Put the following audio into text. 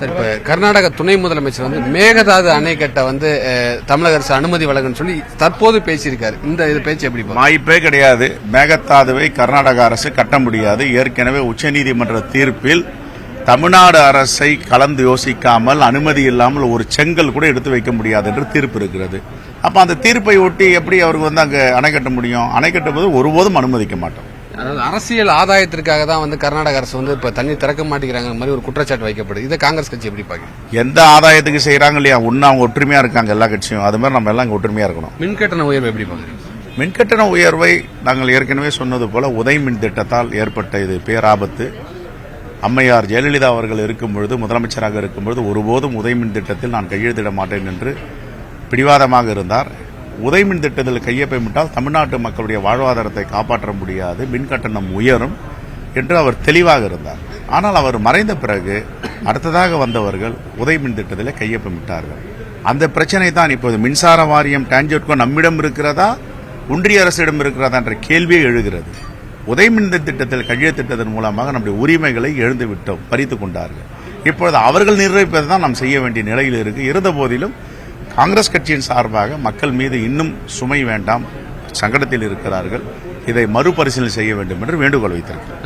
Sir இப்ப கர்நாடக துணை முதலமைச்சர் வந்து மேகதாது அணை கட்ட வந்து தமிழக அரசு அனுமதி வழங்குன்னு சொல்லி தற்போது பேசியிருக்காரு. இந்த இது பேச்சு எப்படி வாய்ப்பே கிடையாது. மேகதாதுவை கர்நாடக அரசு கட்ட முடியாது. ஏற்கனவே உச்சநீதிமன்ற தீர்ப்பில் தமிழ்நாடு அரசை கலந்து யோசிக்காமல் அனுமதி இல்லாமல் ஒரு செங்கல் கூட எடுத்து வைக்க முடியாது என்று தீர்ப்பு இருக்கிறது. அப்ப அந்த தீர்ப்பை ஒட்டி எப்படி அவருக்கு வந்து அங்கே அணை கட்ட முடியும்? அணை கட்டும்போது ஒருபோதும் அனுமதிக்க மாட்டோம். அதாவது அரசியல் ஆதாயத்திற்காக தான் வந்து கர்நாடக அரசு வந்து இப்ப தண்ணி திறக்க மாட்டேங்கிறாங்க மாதிரி ஒரு குற்றச்சாட்டு வைக்கப்படுது. இதை காங்கிரஸ் கட்சி எப்படி பாக்குறீங்க எந்த ஆதாயத்துக்கு செய்யறாங்க இல்லையா? ஒன்னு அவங்க ஒற்றுமையா இருக்காங்க எல்லா கட்சியும். அது மாதிரி நம்ம எல்லாம் இங்க ஒற்றுமையா இருக்கணும். மின் கட்டண உயர்வு எப்படி பாக்குறீங்க மின்கட்டண உயர்வை நாங்கள் ஏற்கனவே சொன்னது போல உதய் மின் திட்டத்தால் ஏற்பட்ட இது பேராபத்து. அம்மையார் ஜெயலலிதா அவர்கள் இருக்கும் பொழுது முதலமைச்சராக இருக்கும் பொழுது ஒருபோதும் உதய் மின் திட்டத்தில் நான் கையெழுத்திட மாட்டேன் என்று பிடிவாதமாக இருந்தார். உதய் மின் திட்டத்தில் கையொப்பமிட்டால் தமிழ்நாட்டு மக்களுடைய வாழ்வாதாரத்தை காப்பாற்ற முடியாது மின் கட்டணம் உயரும் என்று அவர் தெளிவாக இருந்தார். ஆனால் அவர் மறைந்த பிறகு அடுத்ததாக வந்தவர்கள் உதய் மின் திட்டத்தில் கையொப்பமிட்டார்கள் அந்த பிரச்சனை தான் இப்போது மின்சார வாரியம் டான்ஜெட்கோ நம்மிடம் இருக்கிறதா ஒன்றிய அரசிடம் இருக்கிறதா என்ற கேள்வியே எழுகிறது. உதயமின் திட்டத்தில் கையெழுத்திட்டதன் மூலமாக நம்முடைய உரிமைகளை எழுந்து விட்டோம் பறித்து கொண்டார்கள். இப்பொழுது அவர்கள் நிர்ணயிப்பதை தான் நாம் செய்ய வேண்டிய நிலையில் இருக்கு. இருந்த போதிலும் காங்கிரஸ் கட்சியின் சார்பாக மக்கள் மீது இன்னும் சுமை வேண்டாம் சங்கடத்தில் இருக்கிறார்கள். இதை மறுபரிசீலனை செய்ய வேண்டும் என்று வேண்டுகோள் வைத்திருக்கிறார்